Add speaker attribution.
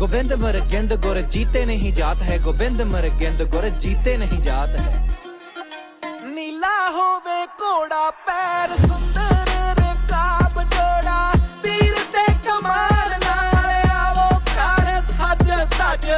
Speaker 1: गोविंद मर गिंद गुर जीते नहीं जात है गोविंद मर गिंद गुर जीते नहीं जात है नीला होवे कोड़ा पैर सुंदर रकाब जोड़ा तीर ते कमार नाल आवो काले सज सज